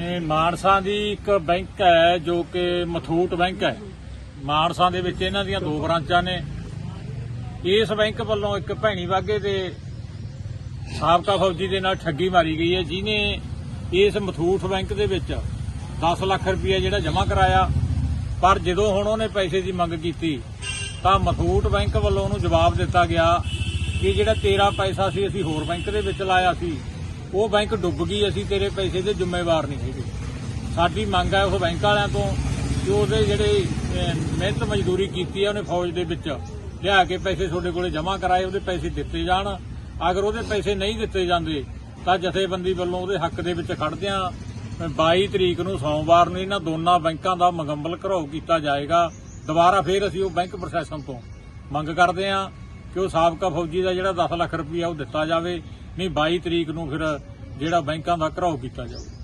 ਇਹ ਮਾਨਸਾ ਦੀ ਇੱਕ ਬੈਂਕ ਹੈ ਜੋ ਕਿ ਮਥੂਟ ਬੈਂਕ ਹੈ। ਮਾਨਸਾ ਦੇ ਵਿੱਚ ਇਹਨਾਂ ਦੀਆਂ ਦੋ ਬ੍ਰਾਂਚਾਂ ਨੇ। ਇਸ ਬੈਂਕ ਵੱਲੋਂ ਇੱਕ ਭੈਣੀ ਵਾਗੇ ਦੇ ਸਾਬਕਾ ਫੌਜੀ ਦੇ ਨਾਲ ਠੱਗੀ ਮਾਰੀ ਗਈ ਹੈ ਜਿਨੇ ਇਸ ਮਥੂਟ ਬੈਂਕ ਦੇ ਵਿੱਚ 10 ਲੱਖ ਰੁਪਏ ਜਿਹੜਾ ਜਮ੍ਹਾਂ ਕਰਾਇਆ, ਪਰ ਜਦੋਂ ਹੁਣ ਉਹਨੇ ਪੈਸੇ ਦੀ ਮੰਗ ਕੀਤੀ, ਤਾਂ ਮਥੂਟ ਬੈਂਕ ਵੱਲੋਂ ਉਹਨੂੰ ਜਵਾਬ ਦਿੱਤਾ ਗਿਆ ਕਿ ਜਿਹੜਾ ਤੇਰਾ ਪੈਸਾ ਸੀ, ਅਸੀਂ ਹੋਰ ਬੈਂਕ ਦੇ ਵਿੱਚ ਲਾਇਆ ਸੀ। ਉਹ ਬੈਂਕ ਡੁੱਬ ਗਈ, ਅਸੀਂ ਤੇਰੇ ਪੈਸੇ ਦੇ ਜ਼ਿੰਮੇਵਾਰ ਨਹੀਂ ਹੈਗੇ। ਸਾਡੀ ਮੰਗ ਹੈ ਉਸ ਬੈਂਕ ਵਾਲਿਆਂ ਤੋਂ, ਕਿ ਉਹਦੇ ਜਿਹੜੇ ਮਿਹਨਤ ਮਜ਼ਦੂਰੀ ਕੀਤੀ ਹੈ ਉਹਨੇ ਫੌਜ ਦੇ ਵਿੱਚ, ਲਿਆ ਕੇ ਪੈਸੇ ਤੁਹਾਡੇ ਕੋਲੇ ਜਮ੍ਹਾਂ ਕਰਾਏ, ਉਹਦੇ ਪੈਸੇ ਦਿੱਤੇ ਜਾਣ। ਅਗਰ ਉਹਦੇ ਪੈਸੇ ਨਹੀਂ ਦਿੱਤੇ ਜਾਂਦੇ, ਤਾਂ ਜਥੇਬੰਦੀ ਵੱਲੋਂ ਉਹਦੇ ਹੱਕ ਦੇ ਵਿੱਚ ਖੜਦੇ ਆ। 22 ਤਰੀਕ ਨੂੰ ਸੋਮਵਾਰ ਨੂੰ ਇਹਨਾਂ ਦੋਨਾਂ ਬੈਂਕਾਂ ਦਾ ਮੁਕੰਮਲ ਘਰਾਓ ਕੀਤਾ ਜਾਏਗਾ। ਦੁਬਾਰਾ ਫੇਰ ਅਸੀਂ ਉਹ ਬੈਂਕ ਪ੍ਰਸ਼ਾਸਨ ਤੋਂ ਮੰਗ ਕਰਦੇ ਆ ਕਿ ਉਹ ਸਾਬਕਾ ਫੌਜੀ ਦਾ ਜਿਹੜਾ 10 ਲੱਖ ਰੁਪਈਆ ਉਹ ਦਿੱਤਾ ਜਾਵੇ। ਨਹੀਂ 22 ਤਰੀਕ ਨੂੰ ਫਿਰ ਜਿਹੜਾ ਬੈਂਕਾਂ ਦਾ ਘਰਾਓ ਕੀਤਾ ਜਾਊ।